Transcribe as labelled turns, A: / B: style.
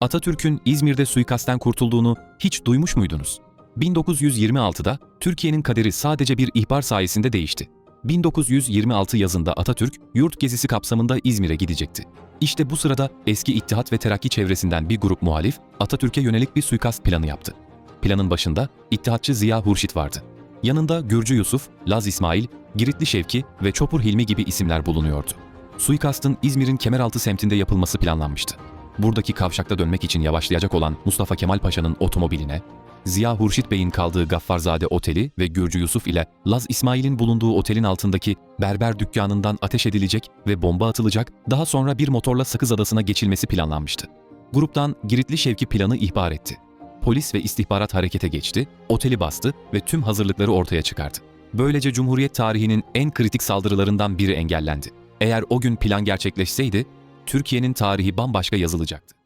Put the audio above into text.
A: Atatürk'ün İzmir'de suikastten kurtulduğunu hiç duymuş muydunuz? 1926'da Türkiye'nin kaderi sadece bir ihbar sayesinde değişti. 1926 yazında Atatürk yurt gezisi kapsamında İzmir'e gidecekti. İşte bu sırada eski İttihat ve Terakki çevresinden bir grup muhalif Atatürk'e yönelik bir suikast planı yaptı. Planın başında İttihatçı Ziya Hurşit vardı. Yanında Gürcü Yusuf, Laz İsmail, Giritli Şevki ve Çopur Hilmi gibi isimler bulunuyordu. Suikastın İzmir'in Kemeraltı semtinde yapılması planlanmıştı. Buradaki kavşakta dönmek için yavaşlayacak olan Mustafa Kemal Paşa'nın otomobiline, Ziya Hurşit Bey'in kaldığı Gaffarzade Oteli ve Gürcü Yusuf ile Laz İsmail'in bulunduğu otelin altındaki berber dükkanından ateş edilecek ve bomba atılacak, daha sonra bir motorla Sakız Adası'na geçilmesi planlanmıştı. Gruptan Giritli Şevki planı ihbar etti. Polis ve istihbarat harekete geçti, oteli bastı ve tüm hazırlıkları ortaya çıkardı. Böylece Cumhuriyet tarihinin en kritik saldırılarından biri engellendi. Eğer o gün plan gerçekleşseydi, Türkiye'nin tarihi bambaşka yazılacaktı.